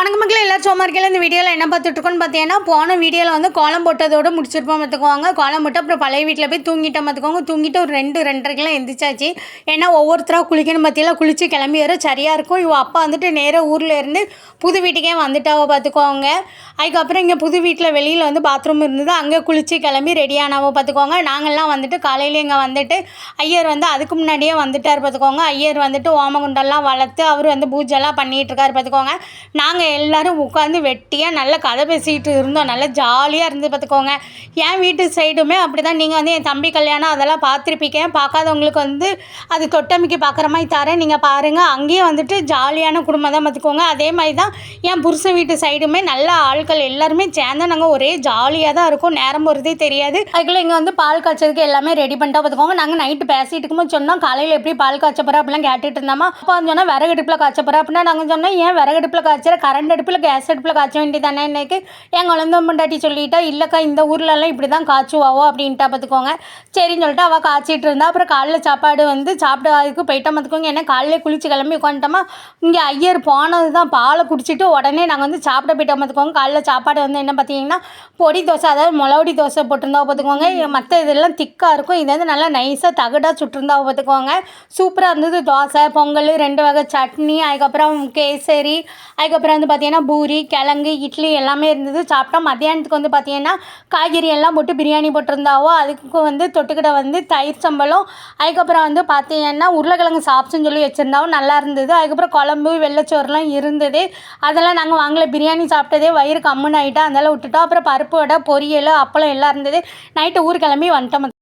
வணக்கம் மக்கள் எல்லா சும்மா இருக்கல இந்த வீடியோவில் என்ன பார்த்துட்ருக்கோன்னு பார்த்தீங்கன்னா போன வீடியோவில் வந்து கோலம் போட்டதோடு முடிச்சிருப்போம் பார்த்துக்குவாங்க கோலம் போட்டு அப்புறம் பழைய வீட்டில் போய் தூங்கிட்டோம் பார்த்துக்கோங்க. தூங்கிட்டு ஒரு ரெண்டு ரெண்டரைக்கெல்லாம் எந்திரிச்சாச்சு. ஏன்னா ஒவ்வொருத்தராக குளிக்கணும் பார்த்தீங்களா? குளித்து கிளம்பி வர சரியாக இருக்கும். இவ அப்பா வந்துட்டு நேராக ஊரில் இருந்து புது வீட்டுக்கே வந்துட்டாவோ பார்த்துக்கோங்க. அதுக்கப்புறம் இங்கே புது வீட்டில் வெளியில் வந்து பாத்ரூம் இருந்தது. அங்கே குளித்து கிளம்பி ரெடியானாவோ பார்த்துக்கோங்க. நாங்கள்லாம் வந்துட்டு காலையில் இங்கே வந்துட்டு ஐயர் வந்து அதுக்கு முன்னாடியே வந்துட்டார் பார்த்துக்கோங்க. ஐயர் வந்துட்டு ஓமகுண்டெல்லாம் வளர்த்து அவர் வந்து பூஜைலாம் பண்ணிகிட்டு இருக்காரு பார்த்துக்கோங்க. நாங்கள் எல்லாரும் உட்காந்து வெட்டியாக நல்லா கதை பேசிக்கிட்டு இருந்தோம். நல்லா ஜாலியாக இருந்து பார்த்துக்கோங்க. என் வீட்டு சைடுமே அப்படி தான் நீங்கள் வந்து என் தம்பி கல்யாணம் அதெல்லாம் பார்த்துருப்பீங்க. பார்க்காதவங்களுக்கு வந்து அது தொட்டமிக்கு பார்க்குற மாதிரி தரேன். நீங்கள் பாருங்கள் அங்கேயும் வந்துட்டு ஜாலியான குடும்பம் தான் பார்த்துக்கோங்க. அதே மாதிரி தான் என் புருஷன் வீட்டு சைடுமே நல்ல ஆட்கள் எல்லாருமே சேர்ந்தா நாங்கள் ஒரே ஜாலியாக தான் இருக்கும். நேரம் போகிறதே தெரியாது. அதுக்குள்ளே இங்கே வந்து பால் காய்ச்சதுக்கு எல்லாமே ரெடி பண்ணிட்டா பார்த்துக்கோங்க. நாங்கள் நைட்டு பேசிட்டு இருக்கும்போது சொன்னோம் காலையில் எப்படி பால் காய்ச்ச போகிறோம் அப்படிலாம் கேட்டுட்டு இருந்தோமா. அப்போ வந்து சொன்னால் விறகு அடுப்பில் காய்ச்ச போகிறோம் அப்படின்னா நாங்கள் சொன்னோம் ஏன் விறகு அடுப்பில் காய்ச்சற? கரண்ட் அடுப்பில் கேஸ் அடுப்பில் காய்ச்ச வேண்டியதானே இன்னைக்கு? எங்கள் குழந்தை முண்டாட்டி சொல்லிட்டா இல்லைக்கா இந்த ஊர்லலாம் இப்படி தான் காய்ச்சுவாவோ? அப்படின்ட்டா பார்த்துக்கோங்க சரின்னு சொல்லிட்டு அவள் காய்ச்சிட்டு இருந்தா. அப்புறம் காலைல சாப்பாடு வந்து சாப்பிட்டதுக்கு போயிட்டா பார்த்துக்கோங்க ஏன்னா காலையில குளிச்சு கிளம்பி உட்காந்துட்டோமா இங்கே ஐயர் போனது தான் பாலை குடிச்சிட்டு உடனே நாங்கள் வந்து சாப்பிட போயிட்டோம் பார்த்துக்கோங்க காலைல சாப்பாடு வந்து என்ன பார்த்தீங்கன்னா பொடி தோசை அதாவது முளவடி தோசை போட்டிருந்தா பார்த்துக்கோங்க மற்ற இதெல்லாம் திக்காக இருக்கும். இது வந்து நல்லா நைஸாக தகடாக சுட்டிருந்தா பார்த்துக்கோங்க சூப்பராக இருந்தது. தோசை பொங்கல் ரெண்டு வகை சட்னி அதுக்கப்புறம் கேசரி அதுக்கப்புறம் வந்து பார்த்தீங்கன்னா பூரி கிழங்கு இட்லி எல்லாமே இருந்தது. சாப்பிட்டோம் மத்தியானத்துக்கு வந்து பார்த்தீங்கன்னா காய்கறி எல்லாம் போட்டு பிரியாணி போட்டிருந்தாவோ அதுக்கு வந்து தொட்டுக்கிட்ட வந்து தயிர் சம்பளம். அதுக்கப்புறம் வந்து பார்த்தீங்கன்னா உருளைக்கிழங்கு சாப்பிட்டுன்னு சொல்லி வச்சுருந்தாவோ நல்லா இருந்தது. அதுக்கப்புறம் குழம்பு வெள்ளைச்சோறுலாம் இருந்தது. அதெல்லாம் நாங்கள் வாங்கல. பிரியாணி சாப்பிட்டதே வயிறு கம்முன்னு ஆகிட்டா அதெல்லாம் விட்டுட்டோம். அப்புறம் பருப்பு வடை பொரியல் அப்பளம் எல்லாம் இருந்தது. நைட்டு ஊர் கிளம்பி வந்துட்டோம்.